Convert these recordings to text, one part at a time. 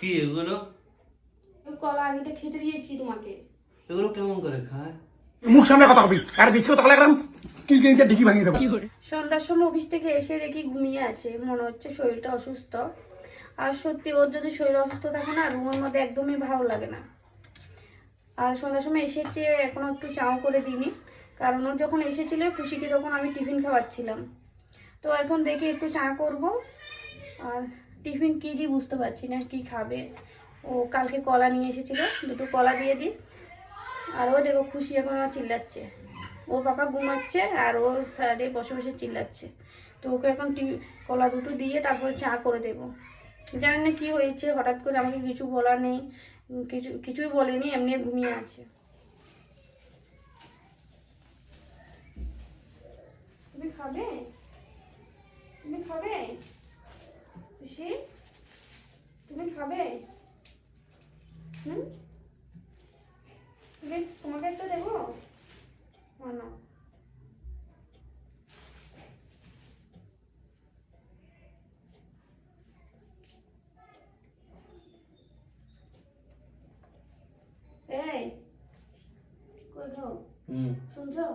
কি এগুলো? কলা আগেটা খেতে দিয়েছি তোমাকে। এগুলো কেমন করে খায়? মুখ সামনে কথা কবি আর বেশি কথা একদম কিলকিনিতে ভাঙিয়ে দেবো। সন্ধ্যার সময় অফিস থেকে এসে দেখি ঘুমিয়ে আছে মনে হচ্ছে শরীরটা অসুস্থ। আর সত্যি ওর যদি শরীর অসুস্থ থাকে না রুমের মধ্যে একদমই ভালো লাগে না। আর সন্ধ্যার সময় এসেছে এখনও একটু চাও করে দিইনি। কারণ ও যখন এসেছিল খুশিকে তখন আমি টিফিন খাওয়াচ্ছিলাম। তো এখন দেখি একটু চা করব। আর টিফিন কী দিই বুঝতে পারছি না, কি খাবে। ও কালকে কলা নিয়ে এসেছিল, দুটো কলা দিয়ে দিই। আর ও দেখো খুশি এখন চিল্লাচ্ছে। ওর বাবা ঘুমাচ্ছে আর ও সাইডে বসে বসে চিল্লাচ্ছে। তো ওকে এখন কলা দুটো দিয়ে তারপরে চা করে দেবো। জানি না কী হয়েছে, হঠাৎ করে আমাকে কিছু বলার নেই, কিছু, কিছুই বলেনি, এমনি ঘুমিয়ে আছে। খাবে? খাবে? খুশি তুমি খাবে? হুম? তুমি তোমাকে একটা দেবো? না না। এই কই খাও হুম। শুনছো?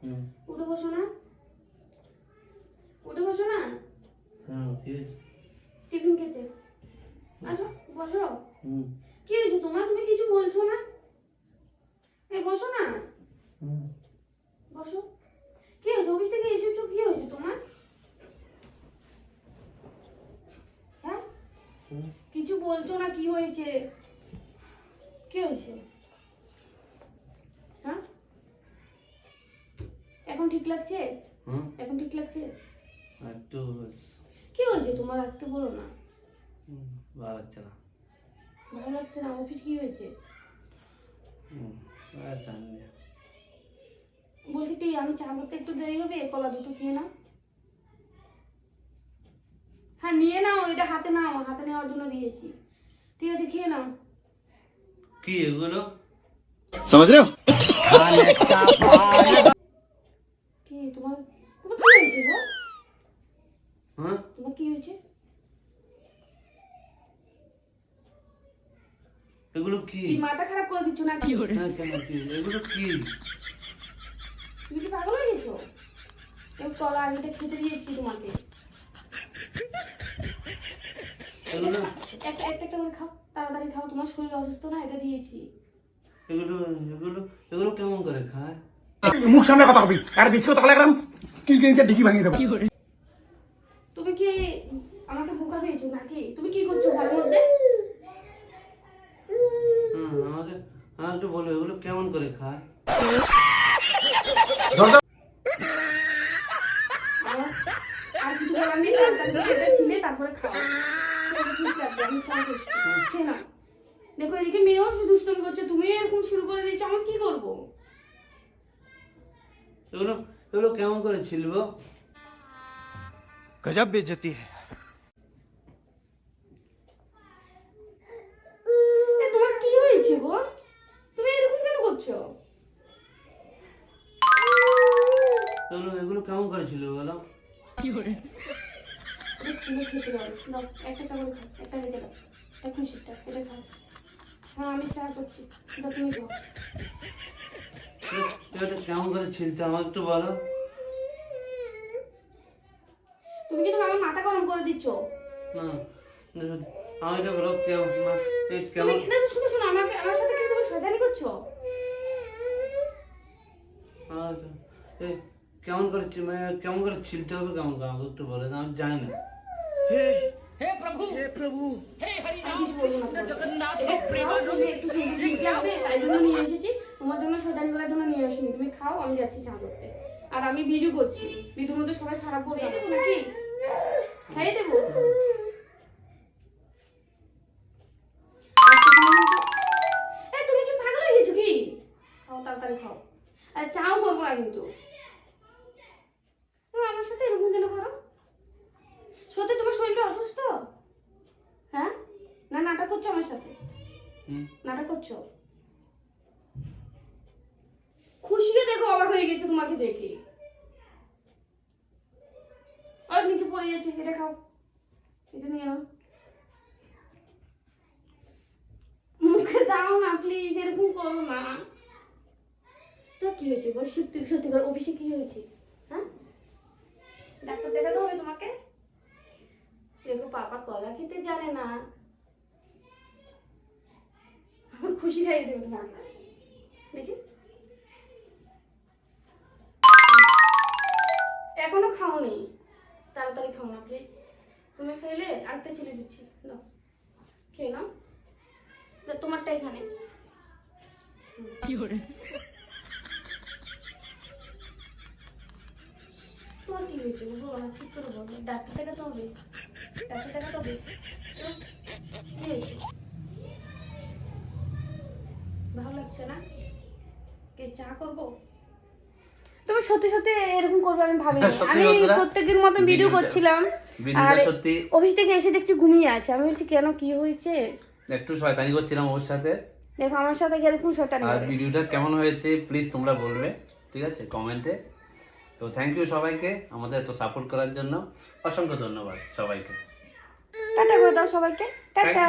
হুম। উঠে বসো না। উঠে বসো না। হ্যাঁ কি হয়েছে? টিফিন খেতে। আসো বসো। হুম। কি হয়েছে তোমার? তুমি কিছু বলছো না? এই বসো না। বসো। কি হয়েছে? অফিস থেকে এসেছ? কি হয়েছে তোমার? হ্যাঁ? কিছু বলছো না? কি হয়েছে? কি হয়েছে? হ্যাঁ? এখন ঠিক লাগছে? এখন ঠিক লাগছে? একটু কি হয়েছে তোমার আজকে বলো না হুম, ভালো লাগছে না ভালো লাগছে না অফিস কি হয়েছে হুম আর জানি না। বলছি কি আমি চা করতে একটু দেরি হবে কলা দুটো খেয়ে নাও হ্যাঁ নিয়ে নাও এটা হাতে নাও হাতে নেওয়ার জন্য দিয়েছি ঠিক আছে খেয়ে নাও কি এগুলো समझ रहे हो কি? মাথা খারাপ করে দিচ্ছ না কি কেন কি? এগুলো কি? তুমি কি পাগল হয়ে গেছো? এই কলা আগেটা খেতে দিয়েছি তোমাকে। একটা একটা একটা করে খাও তাড়াতাড়ি খাও তোমার শরীর অসুস্থ না এটা দিয়েছি। এগুলো এগুলো এগুলো কেমন করে খায়? মুখ সামনে কথা কবি। আর বেশি কথা হলে একদম কিলকিনিতে ডিকি ভাঙিয়ে দেবো। তুমি কি আমাকে বোকা পেয়েছ নাকি? তুমি কি করছ ঘরের মধ্যে? আমাকে আমাকে একটু বলো এগুলো কেমন করে খায় আর কিছু বলার নেই তারপরে এটা ছিলে তারপরে খাও দেখো এদিকে মেয়েও দুষ্টুমি করছে তুমি এরকম শুরু করে দিয়েছো আমি কি করব এগুলো এগুলো কেমন করে ছিলবো গজব বেজতি হ্যায় এগুলো এগুলো কেমন করে ছিল বলো? এটা ছিলে খেতে পারো। দাও একটা একটা খাও একটা রেখে দাও এটা খুশিটা এটা খাও। হ্যাঁ আমি চা করছি। দাও তুমি খাও। এটা কেমন করে ছিলতে আমাকে একটু বলো? তুমি কিন্তু আমার মাথা গরম করে দিচ্ছ? না আমাকে বলো কেমন না কেমন? না শুনো শোনো আমাকে আমার সাথে কি তুমি শয়তানি করছ? এই কেমন করে মানে কেমন করে ছিলতে হবে কেমন করে আমাকে একটু বলে আমি জানি না। তাই জন্য নিয়ে এসেছি। তোমার জন্য শয়তানি করার জন্য নিয়ে আসিনি। তুমি খাও আমি যাচ্ছি চা করতে। আর আমি ভিডিও করছি। ভিডিওর মধ্যে সবাই খারাপ বলবে না। নাকি খাইয়ে দেবো আজকে তোমার মতো- এই, তুমি কি পাগল হয়ে গেছো কি? খাও তাড়াতাড়ি খাও। আর চাও করব না কিন্তু। আমার সাথে এরকম কেন করো? সত্যি তোমার শরীরটা অসুস্থ? হ্যাঁ? না নাটক করছ আমার সাথে? নাটক করছ? খুশিও দেখো অবাক হয়ে গেছে তোমাকে দেখে। আর নিচে পড়ে যাচ্ছে এটা খাও। এটা নিয়ে নাও। প্লিজ এরকম করো না। তো কি হয়েছে? সত্যি সত্যি করে অফিসে কি হয়েছে? হ্যাঁ ডাক্তার দেখাতে হবে তোমাকে? দেখো পাপা কলা খেতে জানে না। খুশি খাইয়ে দেবে তোমাকে। দেখি। এখনও খাওনি। তাড়াতাড়ি খাও না প্লিজ তুমি খাইলে আরেকটা ছেলে দিচ্ছি। দাও। খেয়ে নাও। তোমারটা এখানে। তোমার কি হয়েছে? বলো না ঠিক করে বলো। ডাক্তার দেখাতে হবে। ডাক্তার দেখাতে হবে। কি হয়েছে? ভালো লাগছে না? কে চা করব? তুমি সত্যি সত্যি এরকম করবে আমি ভাবিনি। আমি প্রত্যেকের মতন ভিডিও করছিলাম। আর অফিস থেকে এসে দেখছি ঘুমিয়ে আছে। আমি বলছি কেন কি হয়েছে? একটু শয়তানি করছিলাম ওর সাথে। দেখো আমার সাথে এরকম শতানি আর ভিডিওটা কেমন হয়েছে প্লিজ তোমরা বলবে। ঠিক আছে? কমেন্টে তো থ্যাংক ইউ সবাইকে আমাদের এত সাপোর্ট করার জন্য। অসংখ্য ধন্যবাদ সবাইকে। টাটা করে দাও সবাইকে। টাটা.